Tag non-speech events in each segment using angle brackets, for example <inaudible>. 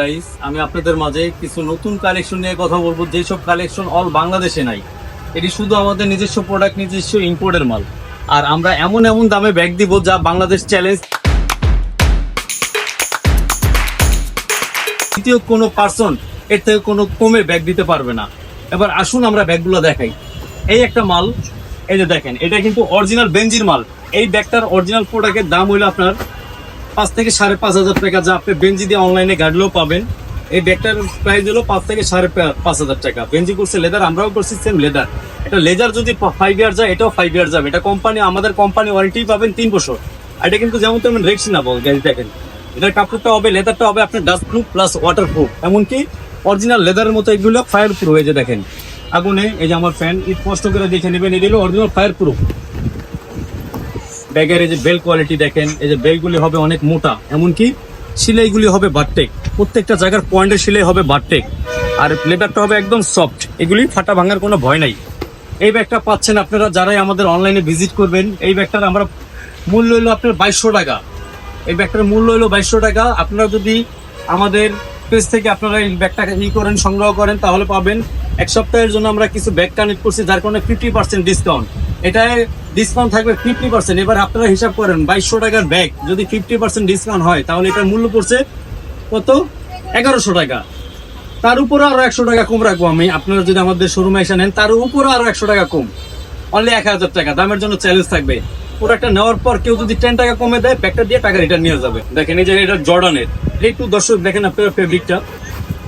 Guys আমি আপনাদের মাঝে কিছু নতুন কালেকশন নিয়ে কথা বলব, যেসব কালেকশন অল বাংলাদেশে নাই। এটি শুধু আমাদের নিজস্ব প্রোডাক্ট নিজস্ব ইম্পোর্টের মাল। আর আমরা এমন এমন দামে ব্যাগ দিব যা বাংলাদেশ চ্যালেঞ্জ দ্বিতীয় কোনো পার্সন এর থেকে কোনো কমে ব্যাগ দিতে পারবে না। এবার আসুন আমরা ব্যাগগুলো দেখাই। এই একটা মাল, এই যে দেখেন, এটা কিন্তু অরিজিনাল বেঞ্জির মাল। এই ব্যাগটার অরিজিনাল প্রোডাক্টের দাম হইল আপনার পাঁচ থেকে সাড়ে পাঁচ হাজার টাকা যা আপনি বেঞ্জি দিয়ে অনলাইনে গাড়লেও পাবেন। এই ব্যাগটার প্রাইস হলো পাঁচ থেকে সাড়ে পাঁচ হাজার টাকা। বেঞ্জি করছে লেদার আমরাও করছি সেম লেদার এটা লেজার যদি ফাইভ ইয়ার যায়, এটাও ফাইভ ইয়ার যাবে। এটা কোম্পানি আমাদের কোম্পানি ওয়ারেন্টি পাবেন তিন বছর। এটা কিন্তু যেমন তেমন রেক্স না বল গাড়ি দেখেন। এটার কাপড়টা হবে লেদারটা হবে আপনার dust proof plus water proof এমনকি অরিজিনাল লেদারের মতো এগুলো ফায়ার প্রুফ এই যে দেখেন। আগুনে, এই যে আমার ফ্যান স্পষ্ট করে দেখে নেবেন এগুলো অরিজিনাল ফায়ার প্রুফ ব্যাগের এই যে বেল কোয়ালিটি দেখেন, এই যে বেলগুলি হবে অনেক মোটা, এমনকি সিলাইগুলি হবে বারটেক। প্রত্যেকটা জায়গার পয়েন্টের সিলাই হবে বারটেক। আর লেদারটা হবে একদম সফট এগুলি ফাটা ভাঙার কোনো ভয় নাই। এই ব্যাগটা পাচ্ছেন আপনারা যারাই আমাদের অনলাইনে ভিজিট করবেন, এই ব্যাগটার আমরা মূল্য হলো আপনার বাইশশো টাকা। এই ব্যাগটার মূল্য হলো বাইশশো টাকা। আপনারা যদি আমাদের পেজ থেকে আপনারা এই ব্যাগটাকে ই করেন, সংগ্রহ করেন, তাহলে পাবেন এক সপ্তাহের জন্য আমরা কিছু ব্যাগ কানেক্ট করছি, যার কারণে ফিফটি পার্সেন্ট ডিসকাউন্ট এটায় ডিসকাউন্ট থাকবে ফিফটি পার্সেন্ট এবার আপনারা হিসাব করেন, বাইশশো টাকার ব্যাগ, যদি ফিফটি পার্সেন্ট ডিসকাউন্ট হয়, তাহলে এটার মূল্য পড়ছে কত? এগারোশো টাকা। তার উপরে আরও একশো টাকা কম রাখব আমি। আপনারা যদি আমাদের শোরুমে এসে নেন, তার উপরে আরও একশো টাকা কম। অনলি এক হাজার টাকা, দামের জন্য চ্যালেঞ্জ থাকবে। প্রোডাক্টটা নেওয়ার পর কেউ যদি টেন টাকা কমে দেয় ব্যাগটা দিয়ে টাকা রিটার্ন নিয়ে যাবে। দেখেন এই যে এটা জর্ডানের। একটু দর্শক, দেখেন আপনার ফেব্রিকটা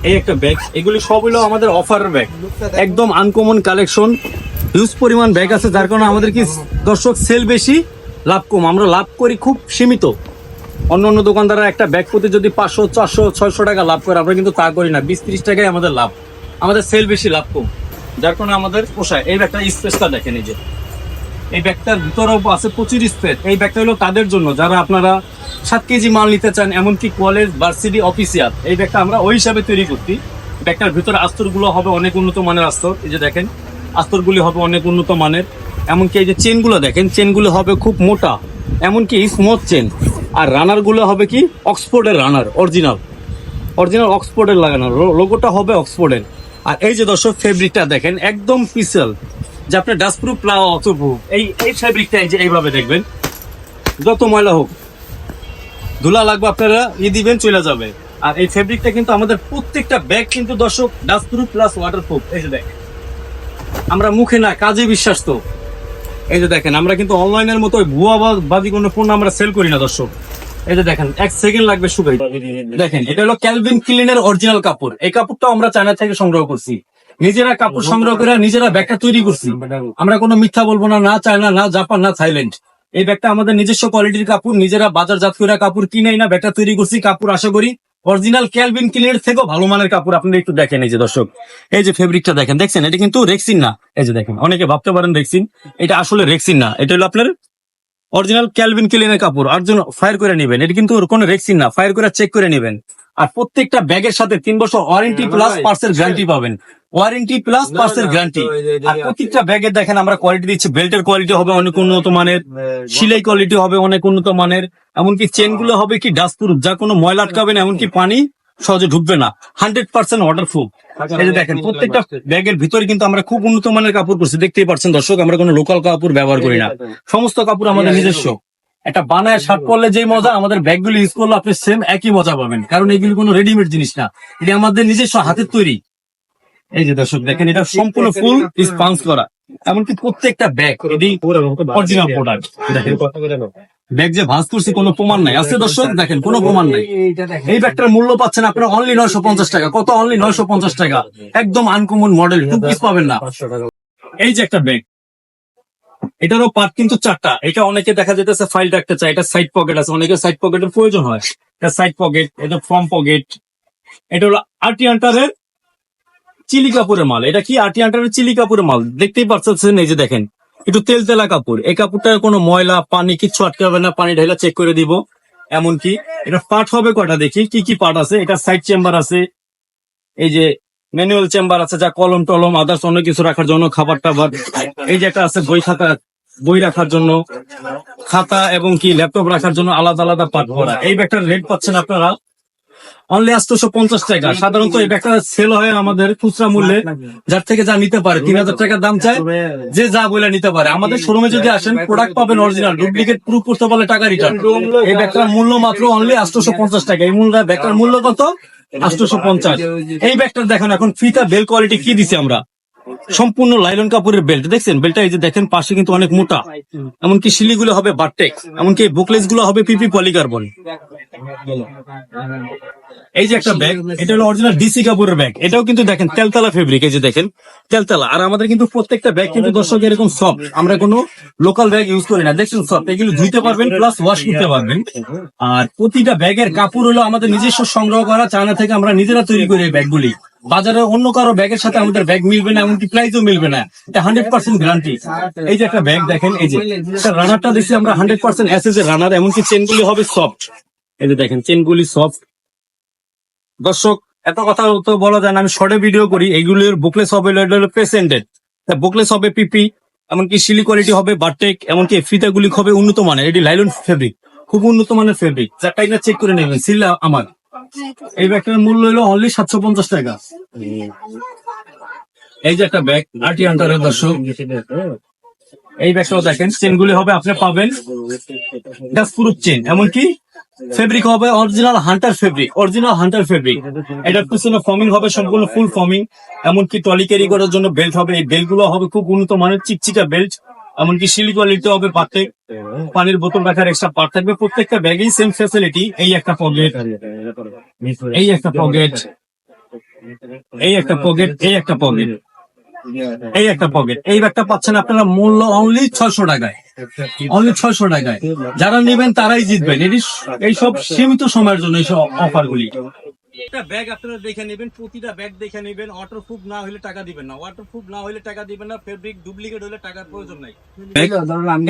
এই একটা ব্যাগ এগুলি সব হলো আমাদের অফার ব্যাগ একদম আনকমন কালেকশন হিউজ পরিমাণ ব্যাগ আছে, যার কারণে আমাদের কি দর্শক সেল বেশি, লাভ কম। আমরা লাভ করি খুব সীমিত। অন্য অন্য দোকানদাররা একটা ব্যাগ প্রতি যদি পাঁচশো, চারশো, ছয়শো টাকা লাভ করে, আমরা কিন্তু তা করি না। বিশ, ত্রিশ টাকায় আমাদের লাভ। আমাদের সেল বেশি, লাভ কম। যার কারণে আমাদের পোষায়। এই ব্যাগটা স্পেসটা দেখেন এই যে। এই ব্যাগটার ভিতরেও আছে প্রচুর স্পেস এই ব্যাগটা হলো তাদের জন্য, যারা আপনারা সাত কেজি মাল নিতে চান, এমনকি কলেজ ভার্সিটি অফিসিয়াল এই ব্যাগটা আমরা ওই হিসাবে তৈরি করছি। ব্যাগটার ভিতরে আস্তরগুলো হবে অনেক উন্নত মানের আস্তর, এই যে দেখেন, আস্তরগুলি হবে অনেক উন্নত মানের। এমনকি এই যে চেনগুলো দেখেন চেনগুলো হবে খুব মোটা, এমনকি স্মুথ চেন আর রানারগুলো হবে কি? অক্সফোর্ডের রানার অরিজিনাল অরিজিনাল অক্সফোর্ডের লাগানো। লোগোটা হবে অক্সফোর্ডের আর এই যে দর্শক ফেব্রিকটা দেখেন, একদম পিসেল যে আপনি ডাস্টপ্রুফ প্লাও অতপ্রুফ এই এই ফেব্রিকটা এই যে এইভাবে দেখবেন, যত ময়লা হোক, ধুলা লাগবে আপনারা, ই দিবেন চলে যাবে। আর এই ফেব্রিকটা কিন্তু আমাদের প্রত্যেকটা ব্যাগ কিন্তু দর্শক, ডাস্টপ্রুফ প্লাস ওয়াটারপ্রুফ এই যে দেখেন। আমরা মুখে না, কাজে বিশ্বাস তো এই যে দেখেন, আমরা কিন্তু অনলাইনের মতো ভুয়া বাদি কোনো ফোন আমরা সেল করি না, দর্শক। এই যে দেখেন, এক সেকেন্ড লাগবে, শুকাই। দেখেন, এটা হলো ক্যালভিন ক্লিনের অরিজিনাল কাপড়। এই কাপড়টা আমরা চায়না থেকে সংগ্রহ করছি। নিজেরা কাপড় সংগ্রহ করে নিজেরা ব্যাগটা তৈরি করছি। আমরা কোনো মিথ্যা বলব না না চায়না না জাপান না থাইল্যান্ড। এই ব্যাগটা আমাদের নিজস্ব কোয়ালিটির কাপড় নিজেরা বাজারজাত করে কাপড় কিনেই না ব্যাগটা তৈরি করছি কাপড় আশা করি অরিজিনাল ক্যালভিন ক্লিনের থেকেও ভালো মানের কাপড় আপনারা একটু দেখেন এই যে দর্শক। এই যে ফেব্রিকটা দেখেন দেখছেন? এটা কিন্তু রেক্সিন না। এই যে দেখেন অনেকে ভাবতে পারেন রেক্সিন এটা আসলে রেক্সিন না। এটা হলো আপনার অরিজিনাল ক্যালভিন ক্লিনের কাপড়। আর জন্য ফায়ার করে নেবেন। এটা কিন্তু কোনো রেক্সিন না। ফায়ার করে চেক করে নেবেন। আর প্রত্যেকটা ব্যাগের সাথে তিন বছর ওয়ারেন্টি প্লাস পার্সের গ্যারান্টি পাবেন। ওয়ারেন্টি প্লাস পার্সের গ্যারান্টি আর প্রত্যেকটা ব্যাগের দেখেন আমরা কোয়ালিটি দিচ্ছি বেল্টের কোয়ালিটি হবে অনেক উন্নত মানের সিলাই কোয়ালিটি হবে অনেক উন্নত মানের এমনকি চেনগুলো হবে কি ডাস্ট প্রুফ যা কোনো ময়লা আটকাবে না এমনকি পানি সহজে ঢুকবে না। হান্ড্রেড পার্সেন্ট ওয়াটার প্রুফ এই যে দেখেন প্রত্যেকটা ব্যাগের ভিতরে কিন্তু আমরা খুব উন্নত মানের কাপড় করছি দেখতেই পাচ্ছেন দর্শক আমরা কোনো লোকাল কাপড় ব্যবহার করি না। সমস্ত কাপড় আমাদের নিজস্ব। একটা বানায় শার্ট পরলে যে মজা আমাদের ব্যাগগুলো ইউজ করলে আপনি সেম একই মজা পাবেন। কারণ এগুলি কোনো রেডিমেড জিনিস না। এটা আমাদের নিজস্ব হাতের তৈরি। এই যে দর্শক দেখেন এটা সম্পূর্ণ ফুল স্পান্স করা। এমনকি প্রত্যেকটা ব্যাগ এটি অরিজিনাল প্রোডাক্ট দেখেন। ব্যাগ যে ভাঁজ করছি কোনো প্রমাণ নাই। আছে দর্শক? দেখেন কোনো প্রমাণ নাই। এই ব্যাগটার মূল্য পাচ্ছেন আপনারা অনলি নয়শো পঞ্চাশ টাকা। কত অনলি নয়শো পঞ্চাশ টাকা? একদম আনকমন মডেল টু পিস পাবেন না। এই যে একটা ব্যাগ এটারও পার্ট কিন্তু চারটা। এটা অনেকে দেখা যেতেছে ফাইল রাখতে চায়, এটা সাইড পকেট আছে অনেকে সাইড পকেটের প্রয়োজন হয়। এটা সাইড পকেট এটা ফ্রম পকেট এটা হলো আরটি আন্টারের চিলি কাপড়ের মাল। এটা কি আরটি আন্টারের চিলি কাপড়ের মাল? দেখতেই পাচ্ছেন এই যে দেখেন, একটু তেল তেলা কাপড়। এই কাপড়টার কোনো ময়লা, পানি কিচ্ছু আটকাবে না, পানি ঢেলা চেক করে দিব। এমনকি এটা পার্ট হবে কয়টা দেখি? কি কি পার্ট আছে? এটা সাইড চেম্বার আছে, এই যে ম্যানুয়াল চেম্বার আছে, যা কলম টলম আদার্স অন্য কিছু রাখার জন্য, খাবার টাবার। এই যে একটা আছে, বই খাতা বই রাখার জন্য, খাতা এবং কি ল্যাপটপ রাখার জন্য আলাদা আলাদা পার্ট করা এই ব্যাগটার রেট পাচ্ছেন আপনারা? অনলি আটশোশো পঞ্চাশ টাকা। সাধারণত এই ব্যাগটা সেল হয় আমাদের খুচরা মূল্যে। যার থেকে যা নিতে পারে, তিন হাজার টাকার দাম চায়। যে যা বলে নিতে পারে। আমাদের শোরুমে যদি আসেন প্রোডাক্ট পাবেন অরিজিনাল ডুপ্লিকেট প্রুফ করতে পারলে টাকা রিটার্ন এই ব্যাগটার মূল্য মাত্র অনলি আটশোশো পঞ্চাশ টাকা। এই মূল্য ব্যাগটার মূল্য কত? আটশোশো পঞ্চাশ। এই ব্যাগটার দেখেন, এখন ফিতা বেল কোয়ালিটি কি দিছে আমরা? সম্পূর্ণ লাইলন কাপড়ের বেল্ট। দেখছেন? বেল্টটা এই যে দেখেন পাশে কিন্তু অনেক মোটা। এমনকি শিলিগুলো হবে বারটেক। এমনকি বুকলেসগুলো হবে পিপি পলিকার্বন। এই যে একটা ব্যাগ এটা হলো অরিজিনাল ডিসি কাপড়ের ব্যাগ এটাও কিন্তু দেখেন, তেলতলা ফেব্রিক এই যে দেখেন, তেলতলা। আর আমাদের কিন্তু প্রত্যেকটা ব্যাগ কিন্তু দর্শক এরকম সফট আমরা কোনো লোকাল ব্যাগ ইউজ করি না। দেখছেন সফট এগুলো ধুইতে পারবেন প্লাস ওয়াশ করতে পারবেন। আর প্রতিটা ব্যাগের কাপড় হলো আমাদের নিজস্ব সংগ্রহ করা, চায়না থেকে আমরা নিজেরা তৈরি করি এই ব্যাগগুলি বাজারে অন্য কারও ব্যাগের সাথে আমাদের ব্যাগ মিলবে না, এমনকি প্রাইসও মিলবে না। এটা হান্ড্রেড পার্সেন্ট গ্যারান্টি এই যে একটা ব্যাগ দেখেন, এই যে রানারটা দেখছি আমরা হান্ড্রেড পার্সেন্ট এসএস এর রানার এমনকি চেনগুলি হবে সফট এই যে দেখেন চেনগুলি সফট দর্শক, এত কথা তো বলা যায় না, আমি শর্টে ভিডিও করি এগুলির বুকলেস হবে প্রেসেন্টেড বুকলেস হবে পিপি এমনকি সিলি কোয়ালিটি হবে বারটেক এমনকি ফিতাগুলি হবে উন্নত মানের, এটি লাইলন ফেব্রিক খুব উন্নত মানের ফেব্রিক যার টাইনা চেক করে নেবেন সিল্লা আমার। এই ব্যাগটার মূল্য হলো অনলি সাতশো পঞ্চাশ টাকা। এই যে একটা ব্যাগ আরটি আন্টারের দর্শক। এই ব্যাগটাও দেখেন চেনগুলি হবে, আপনি পাবেন। ডাস্ট প্রুফ চেন এমনকি ফেব্রিক হবে original hunter fabric original hunter fabric এটার পিছনে ফর্মিং হবে সম্পূর্ণ ফুল ফর্মিং এমনকি টলি ক্যারি করার জন্য বেল্ট হবে। এই বেল্টগুলো হবে খুব উন্নত মানের চিকচিকা বেল্ট এমনকি সিলি কোয়ালিটি হবে পার্থেক পানির বোতল রাখার এক্সট্রা পার্ট থাকবে। প্রত্যেকটা ব্যাগেই সেম ফ্যাসিলিটি এই একটা পকেট এই একটা পকেট এই একটা পকেট এই একটা পকেট এই একটা পকেট এই ব্যাগটা পাচ্ছেন আপনারা মূল্য অনলি ছয়শো টাকায়। অনলি ছয়শো টাকায়। যারা নেবেন তারাই জিতবেন। এটি এইসব সীমিত সময়ের জন্য এইসব অফার গুলি। একটা ব্যাগ আপনারা দেখে নেবেন, প্রতিটা ব্যাগ দেখে নেবেন ওয়াটারপ্রুফ না হলে টাকা দিবেন না। ওয়াটারপ্রুফ না হলে টাকা দিবেন না ফেব্রিক ডুপ্লিকেট হলে টাকার প্রয়োজন নাই।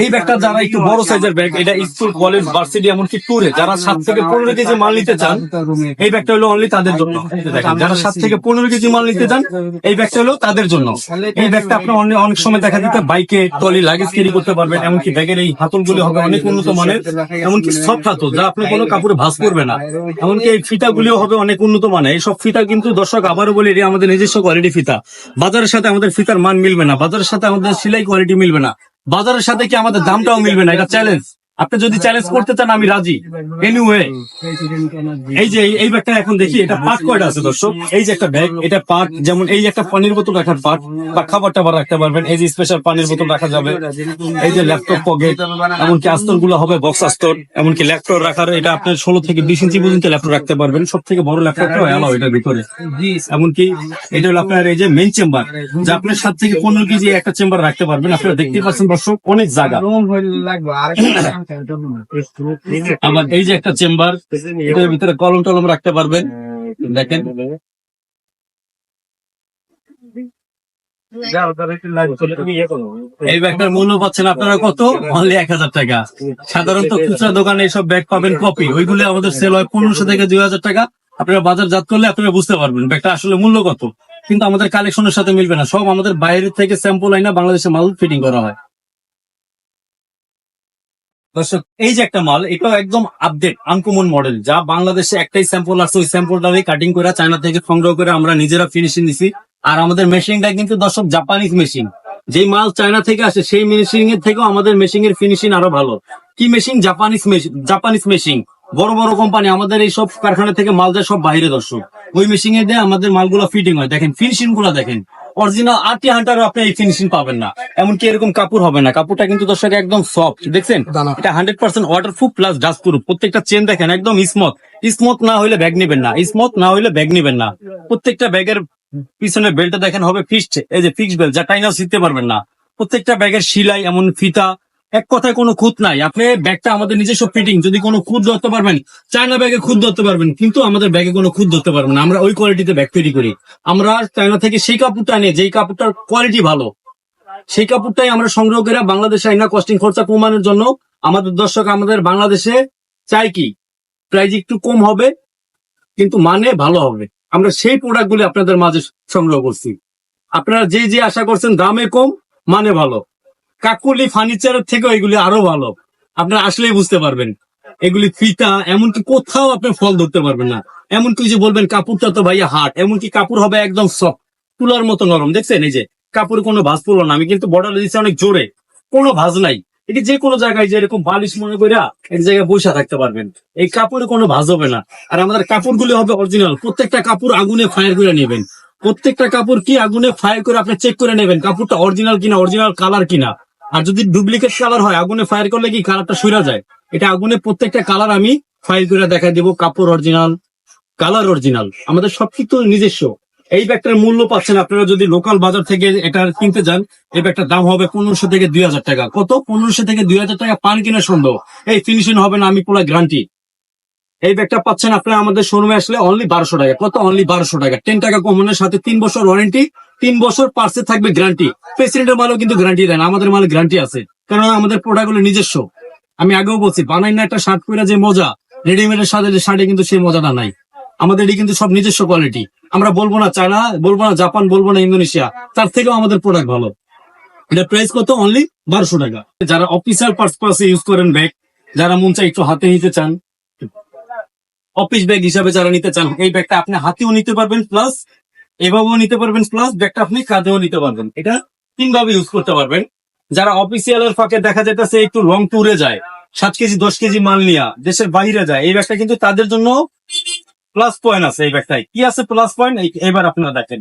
এই ব্যাগটা যারা একটু বড় সাইজের ব্যাগ এটা স্কুল কলেজ ভার্সিটি এমনকি ট্যুরে যারা সাত থেকে পনেরো কেজি মাল নিতে চান, এই ব্যাগটা হলো অনলি তাদের জন্য। যারা সাত থেকে পনেরো কেজি মাল নিতে চান, এই ব্যাগটা হলো তাদের জন্য। এই ব্যাগটা আপনি অনেক অনেক সময় দেখা দিতে বাইকে টলি লাগেজ ক্যারি করতে পারবেন, এমনকি ব্যাগের এই হাতলগুলি হবে অনেক উন্নত মানের, এমনকি সফট হাতল, যা আপনি কোনো কাপড়ে ভাঁজ করবে না। এমনকি এই ফিতাগুলিও হবে অনেক উন্নত মানের। এইসব ফিতা কিন্তু দর্শক আবারও বলি, এটি আমাদের নিজস্ব কোয়ালিটি ফিতা। বাজারের সাথে আমাদের ফিতার মান মিলবে না। বাজারের সাথে আমাদের সিলাই কোয়ালিটি মিলবে না। বাজারের সাথে কি আমাদের দামটাও মিলবে না? এটা চ্যালেঞ্জ আপনি যদি চ্যালেঞ্জ করতে চান আমি রাজি। এনিওয়ে এই যে এই- ব্যাগটা এখন দেখি এটা পার্ট কয়টা আছে দর্শক? এই যে একটা ব্যাগ এটা পার্ট যেমন এই একটা পানির বোতল রাখার পার্ট বা খাবার টাবার রাখতে পারবেন। এই যে স্পেশাল পানির বোতল রাখা যাবে। এই যে ল্যাপটপ পকেট এমনকি আস্তরগুলো হবে বক্স আস্তর এমনকি ল্যাপটপ রাখার এটা আপনার ষোলো থেকে বিশ ইঞ্চি পর্যন্ত ল্যাপটপ রাখতে পারবেন। সব থেকে বড় ল্যাপটপটা এলাও এটার ভিতরে। এমনকি এটা হলো আপনার এই যে মেইন চেম্বার যা আপনার সাত থেকে পনেরো কেজি একটা চেম্বার রাখতে পারবেন। আপনারা দেখতে পাচ্ছেন দর্শক অনেক জায়গা। <coughs> আবার এই যে একটা চেম্বার ভিতরে কলম টলম রাখতে পারবেন। এই ব্যাগটার মূল্য পাচ্ছেন আপনারা কত? অনলি এক হাজার টাকা। সাধারণত খুচরা দোকানে এইসব ব্যাগ পাবেন কপি ওইগুলো আমাদের সেল হয় পনেরোশো থেকে দুই হাজার টাকা। আপনারা বাজার জাত করলে আপনারা বুঝতে পারবেন ব্যাগটা আসলে মূল্য কত। কিন্তু আমাদের কালেকশনের সাথে মিলবে না। সব আমাদের বাইরে থেকে স্যাম্পল আইনা বাংলাদেশে মাল ফিটিং করা হয়। দর্শক, এই যে একটা মাল এটা একদম আপডেট আনকমন মডেল যা বাংলাদেশে একটাই স্যাম্পল আছে, ওই স্যাম্পলটারই কাটিং করে চায়না থেকে সংগ্রহ করে আমরা নিজেরা ফিনিশিং দিছি আর আমাদের মেশিনটা কিন্তু দর্শক জাপানিজ মেশিন যেই মাল চায়না থেকে আসে, সেই মেশিন এর থেকেও আমাদের মেশিন এর ফিনিশিং আরও ভালো। কি machine Japanese machine Japanese machine বড় বড় কোম্পানি আমাদের এই সব কারখানা থেকে মাল যায় সব বাইরে দর্শক। ওই মেশিন এ দিয়ে আমাদের মালগুলো ফিটিং হয়। দেখেন ফিনিশিংগুলো দেখেন। অরিজিনাল আটি হান্টার আপনি এই ফিনিশিং পাবেন না। এমনকি এরকম কাপড় হবে না। কাপড়টা কিন্তু দর্শক একদম সফট দেখছেন? এটা hundred percent water proof plus dust proof প্রত্যেকটা চেন দেখেন একদম স্মুথ স্মুথ না হইলে ব্যাগ নেবেন না। স্মুথ না হইলে ব্যাগ নেবেন না। প্রত্যেকটা ব্যাগের পিছনে বেল্টটা দেখেন হবে ফিক্সড এই যে ফিক্সড বেল্ট যা টাইনাও শিখতে পারবেন না। প্রত্যেকটা ব্যাগের সিলাই এমন ফিতা এক কথায় কোনো খুঁত নাই। আপনি ব্যাগটা আমাদের নিজস্ব ফিটিং যদি কোনো খুঁত ধরতে পারবেন, চায়না ব্যাগে খুঁত ধরতে পারবেন, কিন্তু আমাদের ব্যাগে কোনো খুঁত ধরতে পারবেন না। আমরা ওই কোয়ালিটিতে ব্যাগ তৈরি করি। আমরা চায়না থেকে সেই কাপড়টা আনি, যেই কাপড়টার কোয়ালিটি ভালো। সেই কাপড়টাই আমরা সংগ্রহ করে বাংলাদেশে আইনা কস্টিং খরচা কমানোর জন্য আমাদের দর্শক আমাদের বাংলাদেশে চাই কি? প্রাইজ একটু কম হবে, কিন্তু মানে ভালো হবে। আমরা সেই প্রোডাক্টগুলি আপনাদের মাঝে সংগ্রহ করছি। আপনারা যে যে আশা করছেন দামে কম মানে ভালো। কাকুলি ফার্নিচারের থেকে এগুলি আরও ভালো। আপনারা আসলেই বুঝতে পারবেন। এগুলি ফিতা, এমনকি কোথাও আপনি ফল ধরতে পারবেন না। এমনকি যে বলবেন কাপড়টা তো ভাইয়া হার্ড এমনকি কাপড় হবে একদম সফট তুলার মতো নরম। দেখছেন এই যে, কাপড়ে কোনো ভাঁজ পড়ল না। আমি কিন্তু বর্ডার দিচ্ছি অনেক জোরে। কোনো ভাঁজ নাই। এটি যে কোনো জায়গায় যে এরকম বালিশ মনে করিয়া এক জায়গায় বসে থাকতে পারবেন। এই কাপড়ে কোনো ভাঁজ হবে না। আর আমাদের কাপড়গুলো হবে অরিজিনাল প্রত্যেকটা কাপড় আগুনে ফায়ার করে নেবেন। প্রত্যেকটা কাপড় কি আগুনে ফায়ার করে আপনি চেক করে নেবেন, কাপড়টা অরিজিনাল কিনা অরিজিনাল কালার কিনা। আর যদি ডুপ্লিকেট কালার হয়, আগুনে ফায়ার করলে কি কালারটা সইরা যায়? এটা আগুনে প্রত্যেকটা কালার আমি ফায়ার করে দেখা দিব, কাপড় অরিজিনাল কালার অরিজিনাল আমাদের সবকিছু নিজস্ব। এই ব্যাগটার মূল্য পাচ্ছেন আপনারা যদি লোকাল বাজার থেকে এটা কিনতে যান, এই ব্যাগটার দাম হবে পনেরোশো থেকে দুই হাজার টাকা। কত? পনেরোশো থেকে দুই হাজার টাকা পান কিনা সন্দেহ। এই ফিনিশিং হবে না, আমি পুরো গ্যারান্টি এই ব্যাগটা পাচ্ছেন আপনারা আমাদের শোরুমে আসলে অনলি বারোশো টাকা। কত? অনলি বারোশো টাকা। টেন টাকা কমানোর সাথে তিন বছর ওয়ারেন্টি তিন বছর পার্সে থাকবে গ্যারান্টি প্রেসিডেন্টের মালও কিন্তু গ্যারান্টি দেন আমাদের মালে গ্যারান্টি আছে। কারণ আমাদের প্রোডাক্টগুলো নিজস্ব। আমি আগেও বলছি, বানাই না একটা শার্ট পরে যে মজা রেডিমেডের সাথে শার্টে কিন্তু সেই মজাটা নাই। আমাদের এটি কিন্তু সব নিজস্ব কোয়ালিটি আমরা বলব না চায়না, বলব না জাপান, বলব না ইন্দোনেশিয়া, তার থেকেও আমাদের প্রোডাক্ট ভালো। এটা প্রাইস কত? অনলি বারোশো টাকা। যারা অফিসিয়াল পার্সপাসে ইউজ করেন ব্যাগ যারা মন চাই একটু হাতে নিতে চান অফিস ব্যাগ হিসাবে যারা নিতে চান, এই ব্যাগটা আপনি হাতেও নিতে পারবেন প্লাস এভাবেও নিতে পারবেন প্লাস ব্যাগটা আপনি কাঁধেও নিতে পারবেন। এটা তিন ভাবে ইউজ করতে পারবেন। যারা অফিসিয়ালের ফাঁকে দেখা যেতেছে একটু লং ট্যুরে যায়, সাত কেজি, দশ কেজি মাল নিয়া দেশের বাইরে যায়, এই ব্যাগটা কিন্তু তাদের জন্য প্লাস পয়েন্ট আছে এই ব্যাগটায় কি আছে প্লাস পয়েন্ট এবার আপনারা দেখেন।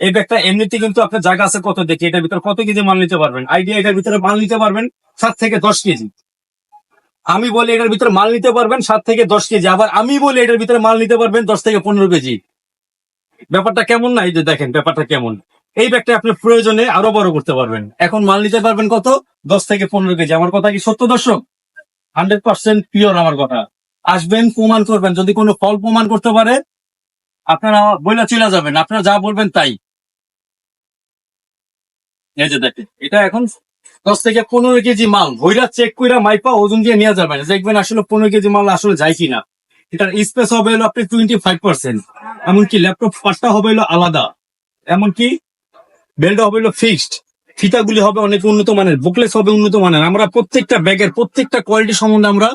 এই ব্যাগটা এমনিতে কিন্তু আপনার জায়গা আছে কত দেখি, এটার ভিতরে কত কেজি মাল নিতে পারবেন? আইডিয়া এটার ভিতরে মাল নিতে পারবেন সাত থেকে দশ কেজি। আমি বলি এটার ভিতরে মাল নিতে পারবেন সাত থেকে দশ কেজি, আবার আমি বলি এটার ভিতরে মাল নিতে পারবেন দশ থেকে পনেরো কেজি। ব্যাপারটা কেমন না, এই যে দেখেন ব্যাপারটা কেমন। এই ব্যাগটা আপনি প্রয়োজনে আরও বড় করতে পারবেন। এখন মাল নিতে পারবেন কত? দশ থেকে পনেরো কেজি। আমার কথা কি সত্য দর্শক? হান্ড্রেড পার্সেন্ট পিওর আমার কথা। আসবেন, প্রমাণ করবেন। যদি কোনো ফল প্রমাণ করতে পারে, আপনারা বইলা চলে যাবেন। আপনারা যা বলবেন তাই। এই যে দেখেন, এটা এখন দশ থেকে পনেরো কেজি মাল। ভৈরা চেক কইরা মাইপা ওজন দিয়ে নিয়ে যাবেন। দেখবেন আসলে পনেরো কেজি মাল আসলে যায় কিনা। এটার স্পেস হবে আপনি টোয়েন্টি ফাইভ পার্সেন্ট এমনকি ল্যাপটপ পার্টটা হবে হলো আলাদা। এমনকি বেল্টটা হবে হলো ফিক্সড ফিতাগুলি হবে অনেক উন্নত মানের, বুকলেস হবে উন্নত মানের। আমরা প্রত্যেকটা ব্যাগের প্রত্যেকটা কোয়ালিটি সম্বন্ধে আমরা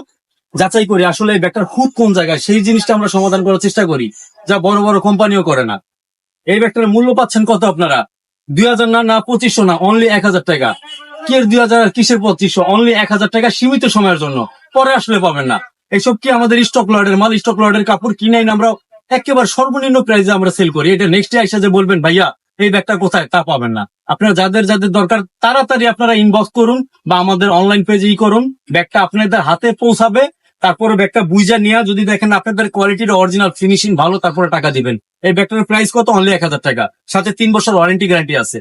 যাচাই করি, আসলে এই ব্যাগটার খুব কোন জায়গায়, সেই জিনিসটা আমরা সমাধান করার চেষ্টা করি, যা বড় বড় কোম্পানিও করে না। এই ব্যাগটার মূল্য পাচ্ছেন কত আপনারা? দুই হাজার না না, পঁচিশশো না অনলি এক হাজার টাকা। কি এর দুই হাজার কিসের পঁচিশশো? অনলি এক হাজার টাকা সীমিত সময়ের জন্য। পরে আসলে পাবেন না। এইসব কি আমাদের স্টক লর্ডের মাল স্টক লর্ডের কাপড় কিনে এনে আমরা একেবারে সর্বনিম্ন প্রাইসে আমরা সেল করি। এটা নেক্সট ডে এসে যে বলবেন ভাইয়া এই ব্যাগটা কোথায়? তা পাবেন না। আপনারা যাদের যাদের দরকার তাড়াতাড়ি আপনারা ইনবক্স করুন বা আমাদের অনলাইন পেজেই করুন। ব্যাগটা আপনাদের হাতে পৌঁছাবে। তারপরে ব্যাগটা বুঝা নিয়ে যদি দেখেন আপনাদের কোয়ালিটির অরিজিনাল ফিনিশিং ভালো তারপরে টাকা দিবেন। এই ব্যাগটার প্রাইস কত? অনলি এক হাজার টাকা। সাথে তিন বছর ওয়ারেন্টি গ্যারান্টি আছে।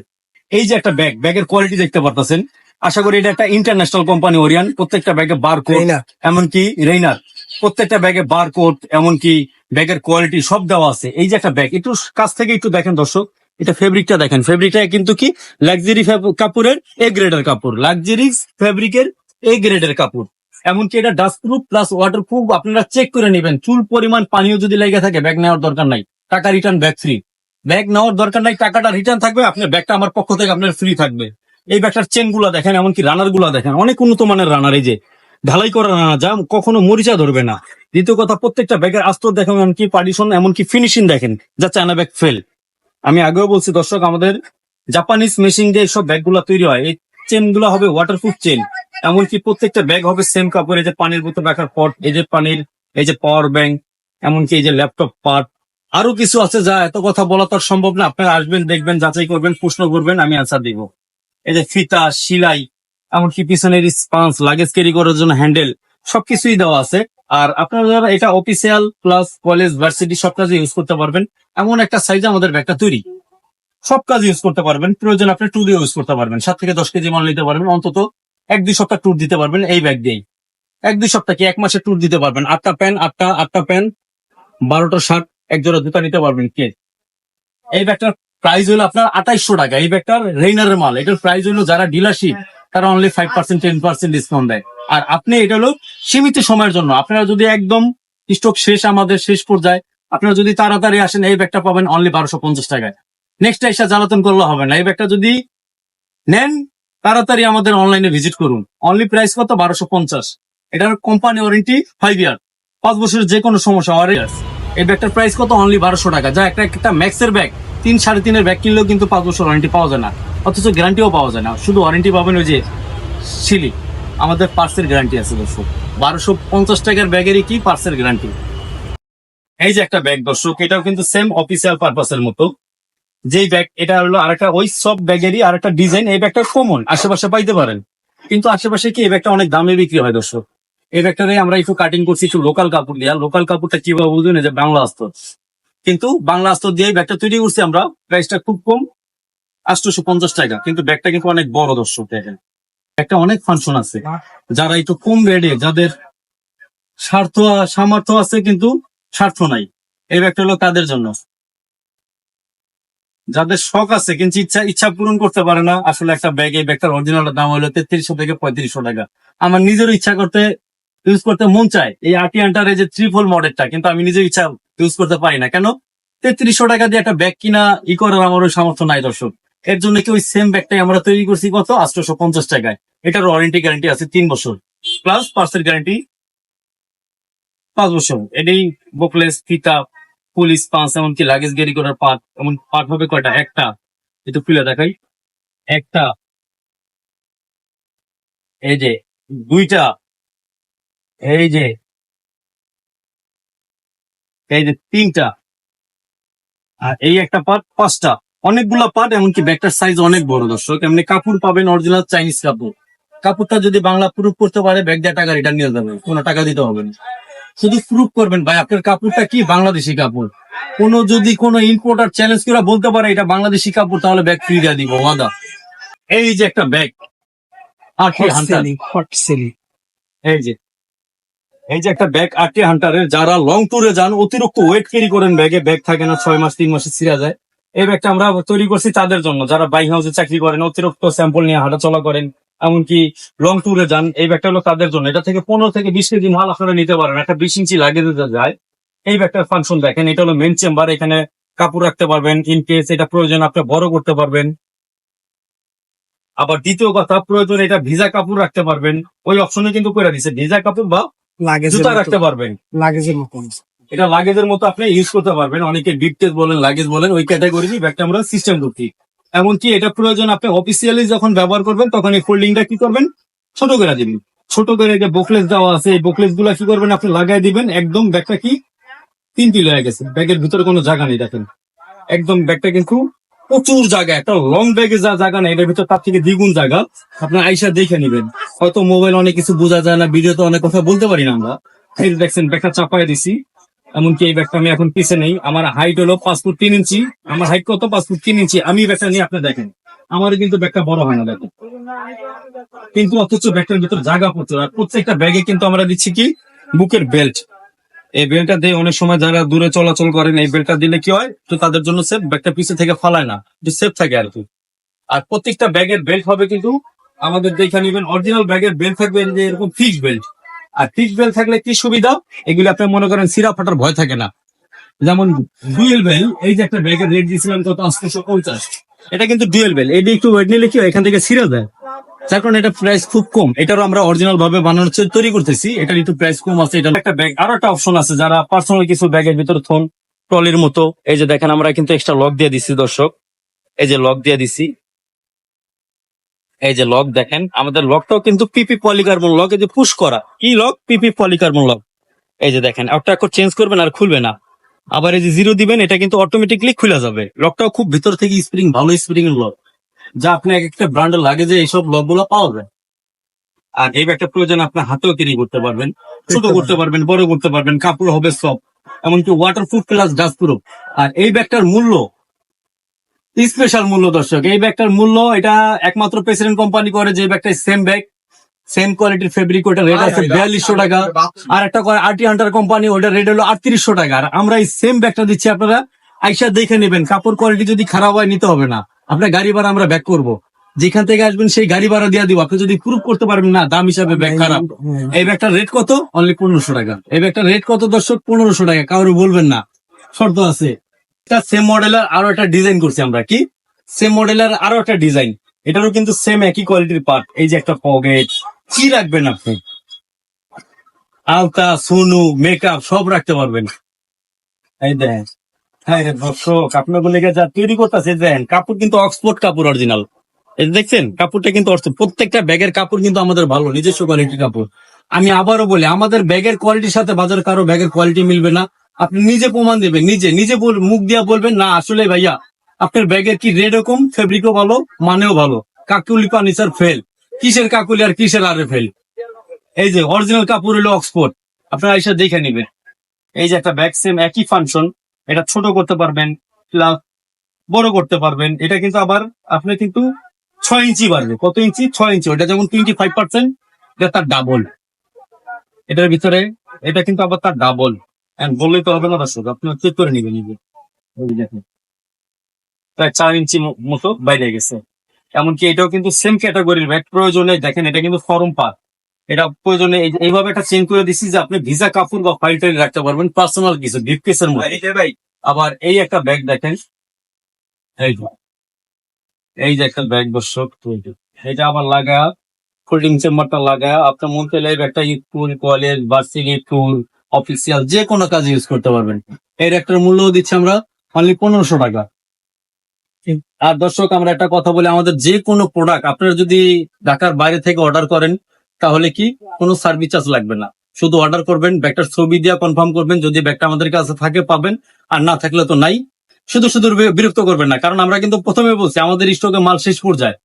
এই যে একটা ব্যাগ ব্যাগের কোয়ালিটি দেখতে পারতেছেন। আশা করি এটা একটা ইন্টারন্যাশনাল কোম্পানি ওরিয়ান প্রত্যেকটা ব্যাগে বার কোড এমনকি রেইনার প্রত্যেকটা ব্যাগে বার কোড এমনকি ব্যাগের কোয়ালিটি সব দেওয়া আছে। এই যে একটা ব্যাগ একটু কাছ থেকে একটু দেখেন দর্শক, এটা ফেব্রিকটা দেখেন। ফেব্রিকটা কিন্তু কি? লাক্সারি কাপড়ের এ গ্রেডের কাপড়। লাক্সারি ফেব্রিকের এ গ্রেডের কাপড়। এমনকি এটা dust proof plus water proof আপনারা চেক করে নেবেন। চুল পরিমাণ, পানিও যদি লেগে থাকে ব্যাগ নেওয়ার দরকার নাই। টাকা রিটার্ন ব্যাগ ফ্রি ব্যাগ নেওয়ার দরকার নাই, টাকাটা রিটার্ন থাকবে আপনার ব্যাগটা আমার পক্ষ থেকে আপনার ফ্রি থাকবে। এই ব্যাগটার চেনগুলা দেখেন, এমনকি রানারগুলা দেখেন। অনেক উন্নত মানের রানার এই যে। ঢালাই করা রানা যা, কখনো মরিচা ধরবে না। দ্বিতীয় কথা, প্রত্যেকটা ব্যাগের আস্তর দেখেন এমনকি পার্টিশন এমনকি ফিনিশিং দেখেন, যা চায়না ব্যাগ ফেল আমি আগেও বলছি, দর্শক, আমাদের জাপানিজ মেশিন দিয়ে সব ব্যাগগুলো তৈরি হয়। এই চেনগুলো হবে ওয়াটারপ্রুফ চেন এমনকি প্রত্যেকটা ব্যাগ হবে সেম কাপড় এই যে পানির বোতল রাখার পট এই যে পানির, এই যে পাওয়ার ব্যাংক এমনকি এই যে ল্যাপটপ পার্ট আরও কিছু আছে যা এত কথা বলা তো সম্ভব না। আপনারা আসবেন, দেখবেন, যাচাই করবেন, প্রশ্ন করবেন, আমি আনসার দিব। এই যে ফিতা, সিলাই এমনকি পিছনের স্পান্স লাগেজ ক্যারি করার জন্য হ্যান্ডেল সবকিছুই দেওয়া আছে। আর আপনারা এটা অফিসিয়াল প্লাস কলেজ ভার্সিটি সব কাজে ইউজ করতে পারবেন। এমন একটা সাইজে আমাদের ব্যাগটা তৈরি। সব কাজ ইউজ করতে পারবেন। প্রয়োজন আপনি ট্যুর ইউজ করতে পারবেন। সাত থেকে দশ কেজি মাল নিতে পারবেন। অন্তত এক দুই সপ্তাহ ট্যুর দিতে পারবেন এই ব্যাগ দিয়েই। এক দুই সপ্তাহ কি এক মাসে ট্যুর দিতে পারবেন। আটটা প্যান আটটা আটটা প্যান বারোটা শার্ট এক জোড়া জুতা নিতে পারবেন কে? এই ব্যাগটার প্রাইস হলো আপনার আঠাইশশো টাকা। এই ব্যাগটার রেইনারের মাল। এটার প্রাইস হলো যারা ডিলারশিপ তারা only five percent ten percent discount দেয়। আর আপনি এটা হলো সীমিত সময়ের জন্য। আপনারা যদি একদম স্টক শেষ আমাদের শেষ পর্যায়ে, আপনারা যদি তাড়াতাড়ি আসেন, এই ব্যাগটা পাবেন অনলি বারোশো পঞ্চাশ টাকায়। নেক্সট এসে জ্বালাতন করলে হবে না। এই ব্যাগটা যদি নেন, তাড়াতাড়ি আমাদের অনলাইনে ভিজিট করুন। অনলি প্রাইস কত? বারোশো পঞ্চাশ। এটার কোম্পানি ওয়ারেন্টি ফাইভ ইয়ার পাঁচ বছরের যে কোনো সমস্যা ওয়ারেন্টি এই ব্যাগটার প্রাইস কত? অনলি বারোশো টাকা। যা একটা একটা ম্যাক্সের ব্যাগ তিন সাড়ে তিনের ব্যাগ কিনলেও কিন্তু পাঁচ বছর ওয়ারেন্টি পাওয়া যায় না। অথচ গ্যারান্টিও পাওয়া যায় না। শুধু ওয়ারেন্টি পাবেন ওই যে সিলি আমাদের পার্সের গ্যারান্টি আছে দর্শক। বারোশো পঞ্চাশ টাকার ব্যাগেরই কি পার্সের গ্যারান্টি এই যে একটা ব্যাগ দর্শক, এটাও কিন্তু সেম অফিসিয়াল পারপাসের মতো। যেই ব্যাগ এটা হলো আরেকটা, ওই সব ব্যাগেরই আরেকটা ডিজাইন এই ব্যাগটা কমন আশেপাশে পাইতে পারেন। কিন্তু আশেপাশে কি এই ব্যাগটা অনেক দামে বিক্রি হয় দর্শক? এই ব্যাগটারে আমরা একটু কাটিং করছি, একটু লোকাল কাপড় দিয়া। লোকাল কাপড়টা কীভাবে বুঝবেন? যে বাংলা আস্তর কিন্তু বাংলা আস্তর দিয়ে ব্যাগটা তৈরি করছি আমরা প্রাইসটা খুব কম। আটশোশো পঞ্চাশ টাকা কিন্তু ব্যাগটা কিন্তু অনেক বড় দর্শক দেখেন। একটা অনেক ফাংশন আছে। যারা একটু কম রেডে যাদের স্বার্থ সামর্থ্য আছে কিন্তু স্বার্থ নাই। এই ব্যাগটা হলো তাদের জন্য? যাদের শখ আছে কিন্তু ইচ্ছা ইচ্ছা পূরণ করতে পারে না আসলে একটা ব্যাগ এই ব্যাগটার অরিজিনাল দাম হলো তেত্রিশশো থেকে পঁয়ত্রিশশো টাকা। আমার নিজেরও ইচ্ছা করতে ইউজ করতে মন চায়। এই আটি আন্টার যে ত্রিফল মডেলটা কিন্তু আমি নিজের ইচ্ছা ইউজ করতে পারি না। কেন? তেত্রিশশো টাকা দিয়ে একটা ব্যাগ কিনা ই করার আমার ওই সামর্থ্য নাই দর্শক। এর জন্য কি ওই সেম ব্যাগটাই আমরা তৈরি করছি কত? আটশোশো পঞ্চাশ টাকায়। এটার ওয়ারেন্টি গ্যারান্টি আছে তিন বছর। প্লাস পার্সের গ্যারান্টি পাঁচ বছর। এটাই বোকলেস ফিতা, পুলিশ, পাঁচ, এমনকি লাগেজ ক্যারি করার পার্ট এমন পার্ট হবে কয়টা? একটা। একটু খুলে দেখাই। একটা। এই যে, দুইটা। এই যে এই যে তিনটা। আর এই একটা পার্ট পাঁচটা। অনেকগুলা পার্ট এমনকি ব্যাগটার সাইজ অনেক বড় দর্শক। এমনি কাপড় পাবেন অরিজিনাল চাইনিজ কাপড়। কাপড়টা যদি বাংলা প্রুফ করতে পারে ব্যাগ দিয়ে টাকা রিটার্ন নিয়ে যাবে কোনো টাকা দিতে হবে না। শুধু প্রুফ করবেন ভাই আপনার কাপড়টা কি বাংলাদেশি কাপড়? কোন যদি কোন ইম্পোর্টার চ্যালেঞ্জ করে বলতে পারে এটা বাংলাদেশি কাপড় তাহলে ব্যাগ ফ্রি দিয়ে দিব ওয়াদা। এই যে একটা ব্যাগ। আটটি হান্টার হট সেলিং এই যে। এই যে একটা ব্যাগ আটটি হান্টারের যারা লং ট্যুরে যান অতিরিক্ত ওয়েট ক্যারি করেন ব্যাগে ব্যাগ থাকে না ছয় মাস তিন মাসে ছিঁড়া যায়। এই ব্যাগটা আমরা তৈরি করছি তাদের জন্য। যারা বাইক হাউসে চাকরি করেন অতিরিক্ত স্যাম্পল নিয়ে হাঁটাচলা করেন এমনকি লং ট্যুরে যান এই ব্যাগটা হলো তাদের জন্য। এটা থেকে পনেরো থেকে বিশ কেজি মাল আপনারা নিতে পারেন। একটা বিশ ইঞ্চি লাগিয়ে দিতে যায়। এই ব্যাগটার ফাংশন দেখেন এটা হলো মেন চেম্বার এখানে কাপড় রাখতে পারবেন ইন কেস এটা প্রয়োজন আপনি বড় করতে পারবেন। আবার দ্বিতীয় কথা প্রয়োজন এটা ভিজা কাপড় রাখতে পারবেন। ওই অপশনে কিন্তু করে দিছে ভিজা কাপড় বা জুতা রাখতে পারবেন। লাগেজের মতন এটা লাগেজের মতো আপনি ইউজ করতে পারবেন। অনেকে ডিপটেজ বলেন লাগেজ বলেন, ওই ক্যাটাগরি ব্যাগটা আমরা সিস্টেম করছি। এমনকি এটা প্রয়োজন, আপনি অফিসিয়ালি যখন ব্যবহার করবেন, তখন এই ফোল্ডিংটা কি করবেন? ছোট করে দিবেন। ছোট করে যে বোকলেস দেওয়া আছে, এই বোকলেসগুলা কি করবেন? আপনি লাগাই দিবেন। একদম ব্যাগটা কি? তিন কিলো হয়ে গেছে। ব্যাগের ভিতরে কোনো জায়গা নেই, দেখেন। একদম ব্যাগটা কিন্তু প্রচুর জায়গা, একটা লং ব্যাগে যা জায়গা নেই এটার ভিতর তার থেকে দ্বিগুণ জায়গা। আপনার আইসা দেখে নিবেন। হয়তো মোবাইল অনেক কিছু বোঝা যায় না ভিডিওতে অনেক কথা বলতে পারি না আমরা। দেখছেন, ব্যাগটা চাপাই দিছি। এমনকি এই ব্যাগটা আমি এখন পিছে নেই। আমার হাইট হলো পাঁচ ফুট তিন ইঞ্চি। আমার হাইট কত? পাঁচ ফুট তিন ইঞ্চি। আমি ব্যাগটা নিয়ে আপনি দেখেন। আমার কিন্তু ব্যাগটা বড় হয় না দেখেন। কিন্তু অথচ ব্যাগটার ভিতর জায়গা প্রচুর। আর প্রত্যেকটা ব্যাগে কিন্তু আমরা দিচ্ছি কি? বুকের বেল্ট এই বেল্টটা দিয়ে অনেক সময় যারা দূরে চলাচল করেন, এই বেল্টটা দিলে কি হয়? তো তাদের জন্য সেফ ব্যাগটা পিছে থেকে ফালায় না। সেফ থাকে আর কি। আর প্রত্যেকটা ব্যাগের বেল্ট হবে কিন্তু আমাদের দেখে নিবেন। অরিজিনাল ব্যাগের বেল্ট থাকবে এরকম ফিক্স বেল্ট আর ফিক্স বেল্ট থাকলে কি সুবিধা? এগুলো আপনি মনে করেন সিরা ফাটার ভয় থাকে না। যেমন ডুয়েল বেল, এই যে একটা ব্যাগের রেট দিয়েছিলাম কত? আটশো পঞ্চাশ। এটা কিন্তু ডুয়েল বেল। এটা একটু ওয়েট নিলে কি এখান থেকে ছিঁড়ে দেয় যার কারণে এটা প্রাইস খুব কম। এটারও আমরা অরিজিনাল ভাবে বানানোর চেষ্টা তৈরি করতেছি। এটার একটু প্রাইস কম আছে। এটা একটা ব্যাগ আরও একটা অপশন আছে। যারা পার্সোনাল কিছু ব্যাগের ভিতরে থন ট্রলির মতো, এই যে দেখেন আমরা কিন্তু এক্সট্রা লক দিয়ে দিছি দর্শক। এই যে লক দিয়ে দিছি। এই যে লক দেখেন, আমাদের লকটাও কিন্তু পিপি পলিকার্বন লক এই যে পুশ করা। কি লক পিপি পলিকার্বন লক এই যে দেখেন একটা এখন চেঞ্জ করবেন আর খুলবে না। আবার এই যে জিরো দিবেন, এটা কিন্তু অটোমেটিকলি খুলে যাবে। লকটাও খুব ভিতর থেকে স্প্রিং ভালো স্প্রিং এর লক যা আপনি এক একটা ব্র্যান্ডের লাগে যে এইসব লকগুলো পাওয়া যায়। আর এই ব্যাগটা প্রয়োজন আপনার হাতেও ক্যারি করতে পারবেন, ছোট করতে পারবেন, বড় করতে পারবেন, কাপড় হবে সব এমনকি ওয়াটারপ্রুফ প্লাস ডাস্ট প্রুফ আর এই ব্যাগটার মূল্য স্পেশাল মূল্য দর্শক। এই ব্যাগটার মূল্য এটা একমাত্র প্রেসিডেন্ট কোম্পানি করে যে ব্যাগটা সেম ব্যাগ সেম কোয়ালিটির ফেব্রিক ওটা রেট আছে বিয়াল্লিশশো টাকা। আর একটা করে আরটি হান্টার কোম্পানি ওটা রেট হলো আটত্রিশশো টাকা। আর আমরা এই সেম ব্যাগটা দিচ্ছি আপনারা আইসা দেখে নেবেন। কাপড় কোয়ালিটি যদি খারাপ হয় নিতে হবে না। আপনার গাড়ি ভাড়া আমরা ব্যাক করব। যেখান থেকে আসবেন সেই গাড়ি ভাড়া দিয়ে দিব। আপনি যদি প্রুভ করতে পারবেন না দাম হিসাবে ব্যাগ খারাপ। এই ব্যাগটার রেট কত? অনলি পনেরোশো টাকা। এই ব্যাগটার রেট কত দর্শক? পনেরোশো টাকা। কারও বলবেন না। শর্ত আছে। এটা সেম মডেলের আরও একটা ডিজাইন করছি আমরা, কি? সেম মডেলের আরও একটা ডিজাইন এটারও কিন্তু সেম একই কোয়ালিটির পার্ট এই যে একটা পকেট কি রাখবেন আপনি? আলতা, সোনু মেকআপ সব রাখতে পারবেন। এই দেখেন হ্যাঁ দর্শক আপনাদের লেগে যা তৈরি করতেছে দেখেন কাপড় কিন্তু অক্সফোর্ড কাপড় অরিজিনাল দেখছেন, কাপড়টা কিন্তু প্রত্যেকটা ব্যাগের কাপড় কিন্তু আমাদের ভালো, নিজস্ব কোয়ালিটির কাপড়। আমি আবারও বলি, আমাদের ব্যাগের কোয়ালিটির সাথে বাজার কারও ব্যাগের কোয়ালিটি মিলবে না। আপনি নিজে প্রমাণ দেবেন, নিজে নিজে বল- মুখ দিয়া বলবেন, না, আসলে ভাইয়া, আপনার ব্যাগের কি রেড রকম ফেব্রিকও ভালো, মানেও ভালো, কাকুলি ফার্নিচার ফেল কিসের কাকুলি আর কিসের আরে ফেল এই যে অরিজিনাল কাপড় হলো অক্সফোর্ড আপনারা এসে দেখে নিবেন। এই যে একটা ব্যাগ সেম একই ফাংশন এটা ছোট করতে পারবেন প্লাস বড় করতে পারবেন, এটা কিন্তু আবার আপনি কিন্তু ছয় ইঞ্চি বাড়বে। কত ইঞ্চি? ছয় ইঞ্চি ওটা যেমন টোয়েন্টি ফাইভ পার্সেন্ট এটা তার ডাবল এটার ভিতরে, এটা কিন্তু আবার তার ডাবল বললেই তো হবে না দর্শক আপনি চেক করে নিবেন দেখেন। প্রায় চার ইঞ্চি মতো বাইরে গেছে। এমনকি এটাও কিন্তু সেম ক্যাটাগরির ব্যাগ প্রয়োজনে দেখেন এটা কিন্তু ফরম পার। এটা প্রয়োজনে এইভাবে একটা চেঞ্জ করে দিচ্ছি যে আপনি ভিসা কাপড় বা ফাইল টাইল রাখতে পারবেন পার্সোনাল কিছু গিফট কেসের মধ্যে। ভাই। আবার এই একটা ব্যাগ দেখেন। এই যে এই যে একটা ব্যাগ দর্শক এটা আবার লাগা ফোল্ডিং চেম্বারটা লাগা আপনার মন চাইলে ব্যাগটা school college varsity tour official যে কোনো কাজে ইউজ করতে পারবেন। এর একটা মূল্য দিচ্ছি আমরা অনলি পনেরোশো টাকা। আর দর্শক, আমরা একটা কথা বলি, আমাদের যে কোনো প্রোডাক্ট আপনারা যদি ঢাকার বাইরে থেকে অর্ডার করেন, তাহলে কি কোনো সার্ভিস চার্জ লাগবে না। শুধু অর্ডার করবেন, ব্যাগটার ছবি দিয়ে কনফার্ম করবেন, যদি ব্যাগটা আমাদের কাছে থাকে পাবেন, আর না থাকলে তো নাই। শুধু শুধু বিরক্ত করবেন না, কারণ আমরা কিন্তু প্রথমে বলছি, আমাদের স্টকে মাল শেষ পর্যায়ে।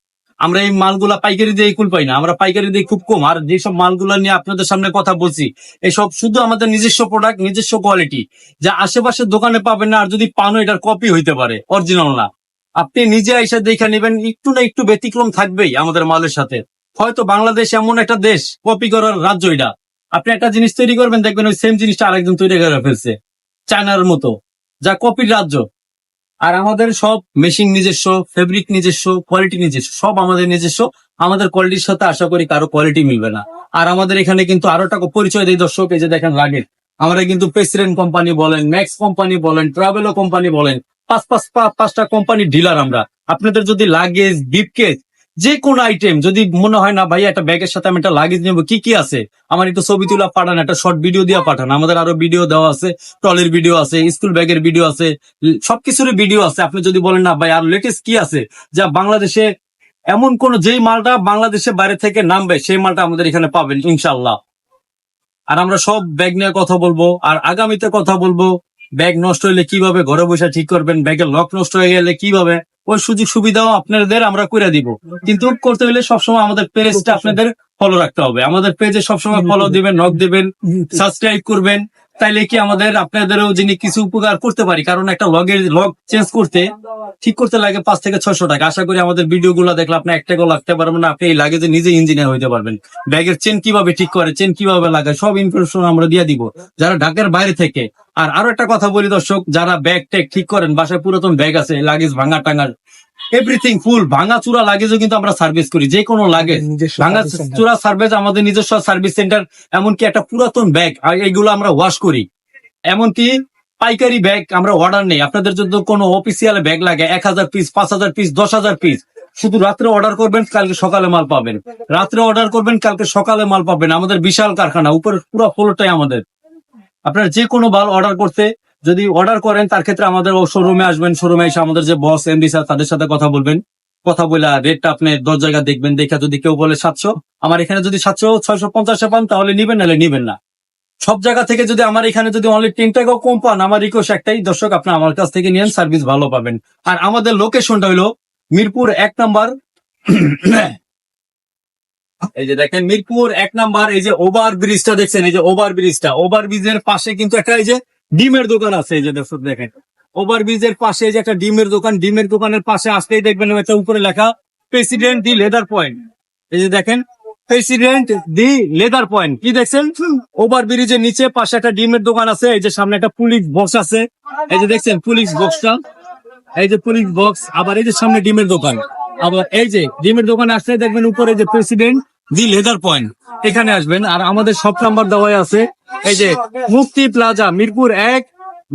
আমরা এই মালগুলা পাইকারি দিয়ে কুল পাই না। আমরা পাইকারি দিয়ে খুব কম। আর যেসব মালগুলা নিয়ে আপনাদের সামনে কথা বলছি, এসব শুধু আমাদের নিজস্ব প্রোডাক্ট নিজস্ব কোয়ালিটি যা আশেপাশের দোকানে পাবেন না, আর যদি পানও এটার কপি হইতে পারে অরিজিনাল না। আপনি নিজে এসে দেখে নেবেন, একটু না একটু ব্যতিক্রম থাকবেই আমাদের মালের সাথে। হয়তো বাংলাদেশ এমন একটা দেশ কপি করার রাজ্য এটা। আপনি একটা জিনিস তৈরি করবেন, দেখবেন ওই সেম জিনিসটা আরেকজন তৈরি করে ফেলছে। চায়নার মতো, যা কপির রাজ্য। আর আমাদের সব মেশিন নিজস্ব ফেব্রিক নিজস্ব কোয়ালিটি নিজস্ব, সব আমাদের নিজস্ব। আমাদের কোয়ালিটির সাথে আশা করি কারও কোয়ালিটি মিলবে না। আর আমাদের এখানে কিন্তু আরও টাকা পরিচয় দেয় দর্শক, এই যে দেখেন লাগে আমরা কিন্তু প্রেসিডেন্ট কোম্পানি বলেন ম্যাক্স কোম্পানি বলেন ট্রাভেলো কোম্পানি বলেন, পাঁচ পাঁচ পাঁচটা কোম্পানির ডিলার আমরা। আপনাদের যদি লাগেজ গিফট যে কোন আইটেম যদি মনে হয় না ভাই একটা ব্যাগের সাথে আমি একটা লাগেজ নেব, কি কি আছে? আমার একটু ছবি তুলা পাঠান, একটা শর্ট ভিডিও দিয়ে পাঠান। আমাদের আরও ভিডিও দেওয়া আছে ট্রলির ভিডিও আছে স্কুল ব্যাগের ভিডিও আছে সবকিছুর ভিডিও আছে। আপনি যদি বলেন, না, ভাই, আর লেটেস্ট কি আছে? যা বাংলাদেশে এমন কোন যেই মালটা বাংলাদেশে বাইরে থেকে নামবে, সেই মালটা আমাদের এখানে পাবেন ইনশাল্লাহ আর আমরা সব ব্যাগ নিয়ে কথা বলব, আর আগামীতে কথা বলব ব্যাগ নষ্ট হলে কীভাবে ঘরে বসে ঠিক করবেন ব্যাগের লক নষ্ট হয়ে গেলে কীভাবে? ওই সুযোগ সুবিধাও আপনাদের আমরা করে দিব। কিন্তু করতে হলে সবসময় আমাদের পেজটা আপনাদের ফলো রাখতে হবে। আমাদের পেজে সবসময় ফলো দিবেন নক দিবেন সাবস্ক্রাইব করবেন। তাইলে কি আমাদের আপনাদেরও যিনি কিছু উপকার করতে পারি? কারণ একটা লগের লগ চেঞ্জ করতে ঠিক করতে লাগে পাঁচ থেকে ছয়শো টাকা। আশা করি আমাদের ভিডিও গুলো দেখলে আপনি এক টাকাও লাগতে পারবেন না, আপনি এই লাগেজে নিজে ইঞ্জিনিয়ার হইতে পারবেন। ব্যাগের চেন কীভাবে ঠিক করে চেন কীভাবে লাগায়, সব ইনফরমেশন আমরা দিয়ে দিব। যারা ঢাকার বাইরে থেকে, আর আরও একটা কথা বলি দর্শক, যারা ব্যাগ ট্যাগ ঠিক করেন, বাসায় পুরাতন ব্যাগ আছে লাগেজ ভাঙা টাঙার এভরিথিং ফুল ভাঙা চূড়া লাগেজও কিন্তু আমরা সার্ভিস করি যে কোনো নিজস্ব ভাঙা চূড়া সার্ভিস আমাদের নিজস্ব সার্ভিস সেন্টার এমনকি একটা পুরাতন ব্যাগ আর এগুলো আমরা ওয়াশ করি। এমনকি পাইকারি ব্যাগ আমরা অর্ডার নেই। আপনাদের যদি কোনো অফিসিয়াল ব্যাগ লাগে এক হাজার পিস পাঁচ হাজার পিস দশ হাজার পিস শুধু রাত্রে অর্ডার করবেন কালকে সকালে মাল পাবেন। রাত্রে অর্ডার করবেন কালকে সকালে মাল পাবেন। আমাদের বিশাল কারখানা উপরে পুরো ফ্লোরটাই আমাদের। আপনার যে কোনো মাল অর্ডার করতে যদি অর্ডার করেন, তার ক্ষেত্রে আমাদের শোরুমে আসবেন শোরুমে এসে আমাদের যে বস এমডি স্যার তাদের সাথে কথা বলবেন। কথা বলে রেটটা আপনি দশ জায়গা দেখবেন, দেখে যদি কেউ বলে সাতশো, আমার এখানে যদি সাতশো, ছয়শো, পঞ্চাশে পান, তাহলে নিবেন, নাহলে নিবেন না। সব জায়গা থেকে যদি আমার এখানে যদি অনলি টেন টাকাও কম পান, আমার রিকোয়েস্ট একটাই, দর্শক, আপনি আমার কাছ থেকে নিয়েন সার্ভিস ভালো পাবেন। আর আমাদের লোকেশনটা হলো মিরপুর এক নাম্বার, এই যে দেখেন, মিরপুর এক নাম্বার, এই যে ওভার ব্রিজটা দেখছেন, এই যে ওভার ব্রিজটা ওভার ব্রিজের পাশে কিন্তু একটা, এই যে ডিমের দোকান আছে, এই যে দর্শক দেখেন। ওভার ব্রিজের পাশে যে একটা ডিমের দোকান, ডিমের দোকানের পাশে আসলেই দেখবেন একটা উপরে লেখা প্রেসিডেন্ট দি লেদার পয়েন্ট এই যে দেখেন প্রেসিডেন্ট দি লেদার পয়েন্ট কি দেখছেন? ওভার ব্রিজের নিচে পাশে একটা ডিমের দোকান আছে, এই যে সামনে একটা পুলিশ বক্স আছে। এই যে দেখছেন পুলিশ বক্সটা এই যে পুলিশ বক্স আবার এই যে সামনে ডিমের দোকান। আবার এই যে ডিমের দোকান আসলে দেখবেন উপরে যে প্রেসিডেন্ট দি লেদার পয়েন্ট এখানে আসবেন। আর আমাদের সব নাম্বার দেওয়াই আছে। এই যে মুক্তি প্লাজা, মিরপুর এক,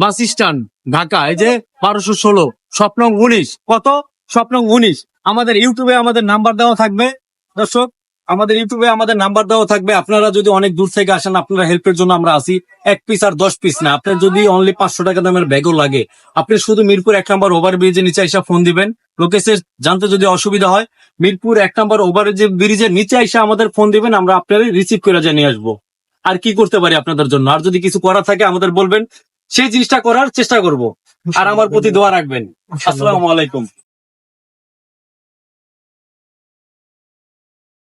বাস স্ট্যান্ড, ঢাকা। এই যে বারোশো ষোলো, স্বপ্ন উনিশ। কত? স্বপ্ন উনিশ। আমাদের ইউটিউবে আমাদের নাম্বার দেওয়া থাকবে। দর্শক আমাদের ইউটিউবে আমাদের নাম্বার দেওয়া থাকবে। আপনারা যদি অনেক দূর থেকে আসেন আপনারা হেল্পের জন্য আমরা আসি এক পিস আর দশ পিস না। আপনার যদি অনলি পাঁচশো টাকা দামের ব্যাগও লাগে আপনি শুধু মিরপুর এক নম্বর ওভার ব্রিজের নিচে এসে ফোন দিবেন। লোকেশন জানতে যদি অসুবিধা হয় মিরপুর এক নম্বর ওভার ব্রিজের নিচে এসে আমাদের ফোন দিবেন আমরা আপনার রিসিভ করে জানিয়ে আসব। আর কি করতে পারি আপনাদের জন্য? আর যদি কিছু করার থাকে আমাদের বলবেন। সেই জিনিসটা করার চেষ্টা করব। আর আমার প্রতি দোয়া রাখবেন। আসসালামু আলাইকুম।